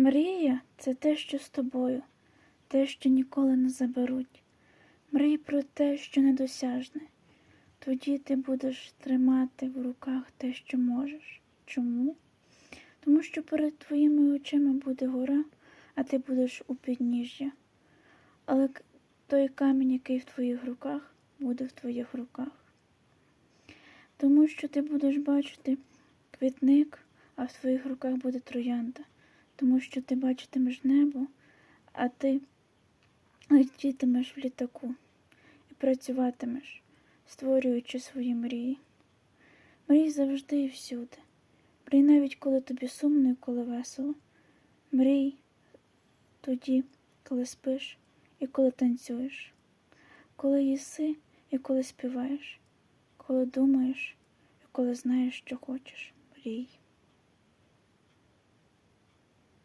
Мрія це те, що з тобою, те, що ніколи не заберуть. Мрій про те, що недосяжне. Тоді ти будеш тримати в руках те, що можеш. Чому? Тому що перед твоїми очима буде гора, а ти будеш у підніжжя. Але той камінь, який в твоїх руках, буде в твоїх руках. Тому що ти будеш бачити квітник, а в твоїх руках буде троянда. Тому що ти бачитимеш небо, а ти летітимеш в літаку і працюватимеш, створюючи свої мрії. Мрій завжди і всюди. Мрій навіть коли тобі сумно і коли весело. Мрій тоді, коли спиш і коли танцюєш, коли їси і коли співаєш, коли думаєш і коли знаєш, що хочеш. Мрій.